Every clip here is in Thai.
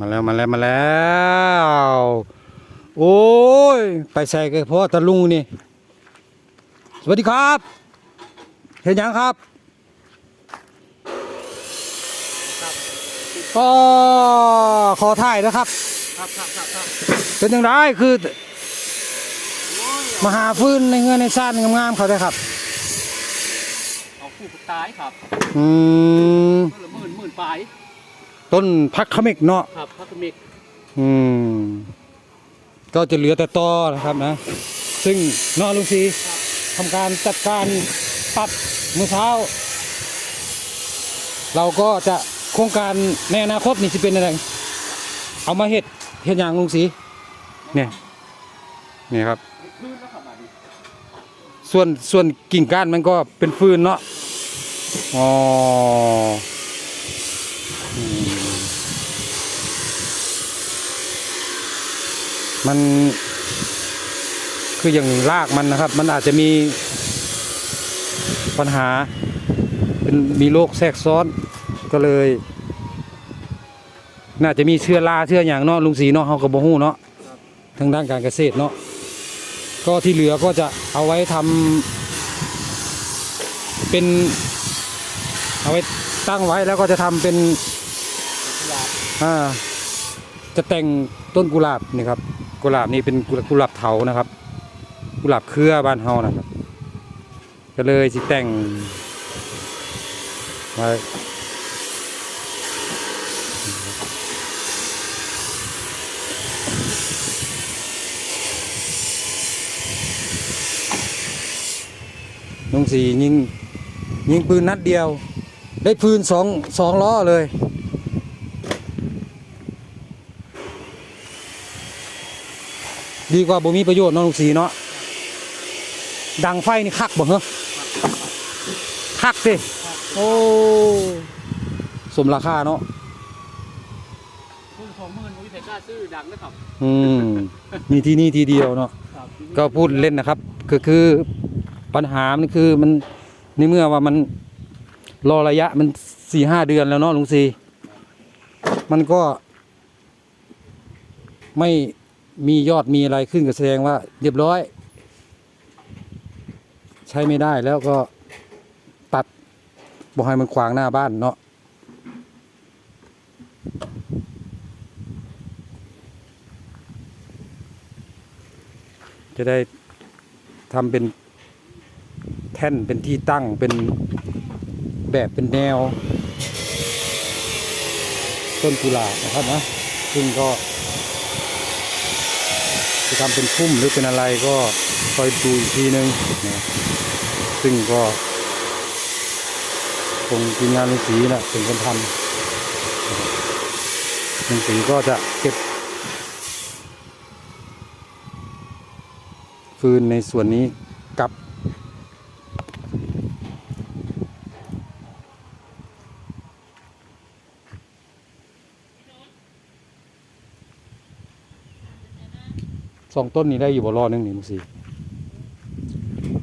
มาแล้วมาแล้วมาแล้ว โอ้ย ไปใส่กันพ่อตะลุงนี่ สวัสดีครับ เห็นยังครับก็ขอถ่ายนะครับ ครับครับครับครับเป็นยังไงคือมาหาฟื้นในเงินในซ่านงามๆเขาได้ครับเอาคู่สุดท้ายครับ อืมเมื่อละหมื่นหมื่นปลาย ต้นพักขมิกเนาะครับพักมิกอืมก็จะเหลือแต่ตอนะครับนะ ซึ่งนอลุงซีทำการจัดการตัดมือเช้า เราก็จะโครงการในอนาคตนี่จะเป็นอะไร เอามาเห็ดเห็ดอย่างลุงสีเนี่ยนี่ครับพื้นแล้วครับอันนี้ส่วนส่วนกิ่งก้านมันก็เป็นฟืนเนาะอ๋อ มัน คืออย่างรากมันนะครับ มันอาจจะมีปัญหา เป็นมีโรคแทรกซ้อนก็เลย น่าจะมีเชื้อราเชื้ออย่างเนาะลุงสีเนาะเฮากับบ่ฮู้เนาะทางด้านการเกษตรเนาะก็ที่เหลือก็จะเอาไว้ทำเป็น เอาไว้ตั้งไว้แล้วก็จะทำเป็นอ่าจะแต่งต้นกุหลาบนี่ครับ กุหลาบนี่เป็นกุหลาบเถานะครับ กุหลาบเครือบ้านเฮานะครับ ก็เลยสิแต่งไว้น้องสียิงยิงปืนนัดเดียว ได้ปืนสองสองล้อเลย ดีกว่าบ่มีประโยชน์เนาะลุงสีเนาะดังไฟนี่คักบ่เหรอคักสิโอ้สมราคาเนาะพื้นสองหมื่นวิเศษกล้าซื้อดังนะครับอืมมีที่นี่ทีเดียวเนาะครับก็พูดเล่นนะครับ คือคือปัญหามันคือมันในเมื่อว่ามันรอระยะมันสี่ห้าเดือนแล้วเนาะลุงซีมันก็ไม่ มียอดมีอะไรขึ้นก็แสดงว่า เรียบร้อย ใช้ไม่ได้แล้วก็ตัดบอให้มันขวางหน้าบ้านเนาะจะได้ทำเป็นแท่นเป็นที่ตั้งเป็นแบบเป็นแนว ต้นกุหลาบนะครับนะซึ่งก็ ทำเป็นพุ่มหรือเป็นอะไรก็คอยดูอีกทีนึงนะซึ่งก็คงทีมงานลุงสีนะถึงคนทำนะครับลุงสีก็จะเก็บ ฟืนในส่วนนี้กลับ สองต้นนี้ได้อยู่บ่รอดนึงนี่ลุงสี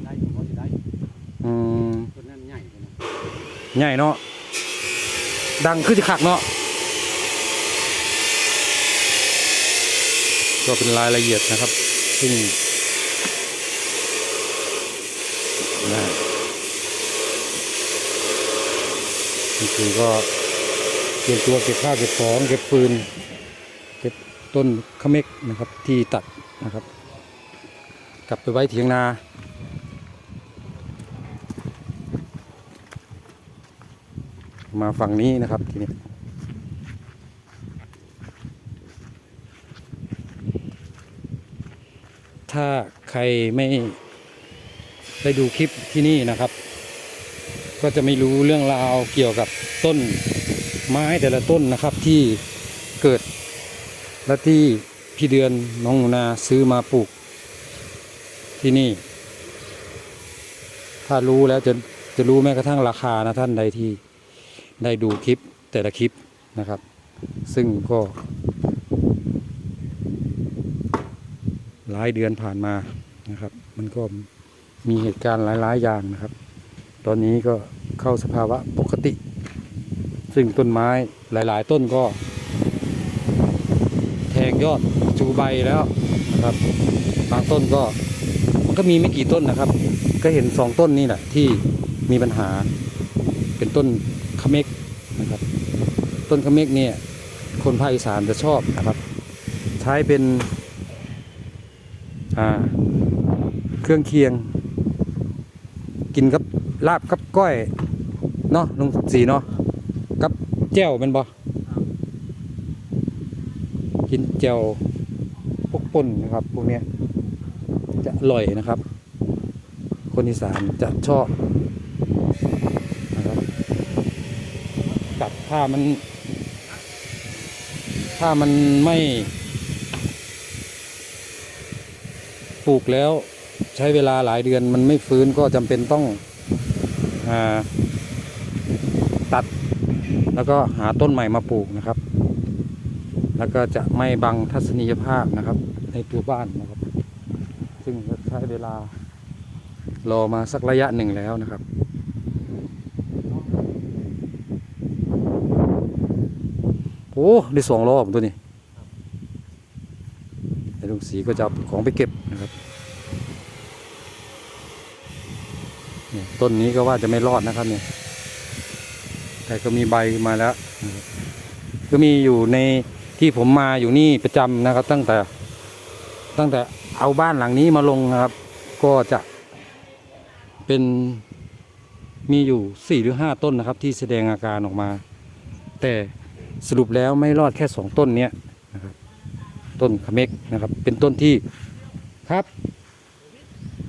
ได้อยู่พอจะได้อืมต้นนั้นใหญ่เลยนะใหญ่เนาะดังขึ้นจะขักเนาะก็เป็นรายละเอียดนะครับ ซึ่งนะนี่คือก็เตรียมตัวเก็บข้าวเก็บของเก็บปืน เก็บต้นขะเม็กนะครับที่ตัด นะครับ กลับไปไว้เถียงนามาฝั่งนี้นะครับทีนี้ถ้าใครไม่ได้ดูคลิปที่นี่นะครับ ก็จะไม่รู้เรื่องราวเกี่ยวกับต้นไม้แต่ละต้นนะครับที่เกิดและที่ พี่เดือนน้องหนูนาซื้อมาปลูก ที่นี่ ถ้ารู้แล้วจะจะรู้แม้กระทั่งราคานะท่านใดที่ได้ดูคลิปแต่ละคลิปนะครับ ซึ่งก็หลายเดือนผ่านมานะครับ มันก็มีเหตุการณ์หลาย ๆ อย่างนะครับ ตอนนี้ก็เข้าสภาวะปกติ ซึ่งต้นไม้หลาย ๆ ต้นก็ ยอดชูใบแล้วนะครับ บางต้นก็มันก็มีไม่กี่ต้นนะครับ ก็เห็นสองต้นนี่แหละที่มีปัญหา เป็นต้นขะเมกนะครับ ต้นขะเมกเนี่ย คนภาคอีสานจะชอบนะครับ ใช้เป็นอ่าเครื่องเคียง กินกับลาบกับก้อยเนาะลุงสีเนาะกับแจ่วเป็นบ่ กินแจ่วพวกป่นนะครับพวกนี้จะอร่อยนะครับ คนอีสานจะชอบนะครับกัดถ้ามัน ถ้ามันไม่ปลูกแล้วใช้เวลาหลายเดือนมันไม่ฟื้นก็จำเป็นต้องอาตัด แล้วก็หาต้นใหม่มาปลูกนะครับ แล้วก็จะไม่บังทัศนียภาพนะครับ ในตัวบ้านนะครับ ซึ่งใช้เวลารอมาสักระยะหนึ่งแล้วนะครับโอ้ได้สองรอบตัวนี้ไอ้ลุงสีก็จะของไปเก็บนะครับต้นนี้ก็ว่าจะไม่รอดนะครับเนี่ยแต่ก็มีใบมาแล้ว ก็มีอยู่ใน ที่ผมมาอยู่นี่ประจำนะครับ ตั้งแต่ตั้งแต่เอาบ้านหลังนี้มาลงนะครับ ก็จะเป็นมีอยู่สี่หรือห้าต้นนะครับ ที่แสดงอาการออกมา แต่สรุปแล้วไม่รอดแค่สองต้นเนี้ยนะครับ ต้นขะเมกนะครับ เป็นต้นที่ครับ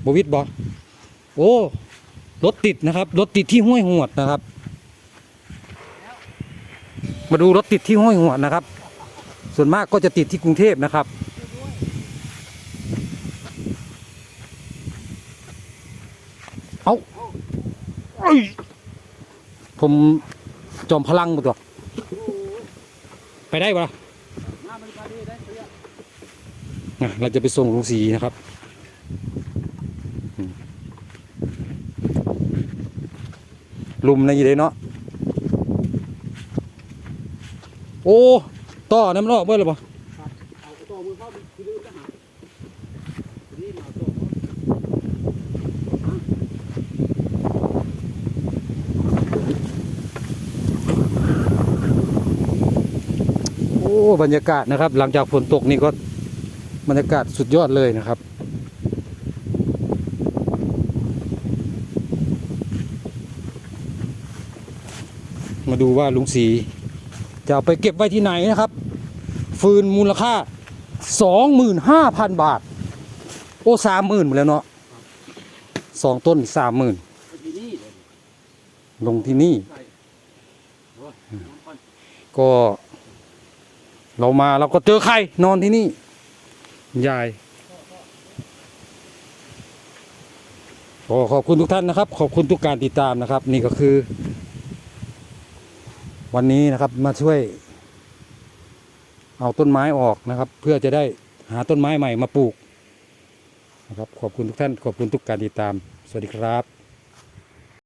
บวิดบอกโอ้รถติดนะครับรถติดที่ห้วยหวดนะครับ มาดูรถติดที่ห้วยหวดนะครับ ส่วนมากก็จะติดที่กรุงเทพนะครับ เอาเอ้ยผมจอมพลังหมดตัวไปได้ปะเราจะไปส่งลุงสีนะครับอืมลุมในยี่เดเนาะโอ้ ต่อน้ำลอกเบิ้ลหรือเปล่าเอาตัวมือเข้าที่ดื้อจะหานี่มาตัวโอ้บรรยากาศนะครับ หลังจากฝนตกนี่ก็บรรยากาศสุดยอดเลยนะครับมาดูว่าลุงสีจะเอาไปเก็บไว้ที่ไหนนะครับ ฟืนมูลค่าสองหมื่นห้าพันบาท โอ้สามหมื่นหมดแล้วเนาะสองต้นสามหมื่นลงที่นี่ ก็ เรามาเราก็เจอใครนอนที่นี่ ยายก็ขอบคุณทุกท่านนะครับ ขอบคุณทุกการติดตามนะครับ นี่ก็คือ วันนี้นะครับมาช่วย เอาต้นไม้ออกนะครับ เพื่อจะได้หาต้นไม้ใหม่มาปลูกนะครับขอบคุณทุกท่านขอบคุณทุกการติดตาม สวัสดีครับ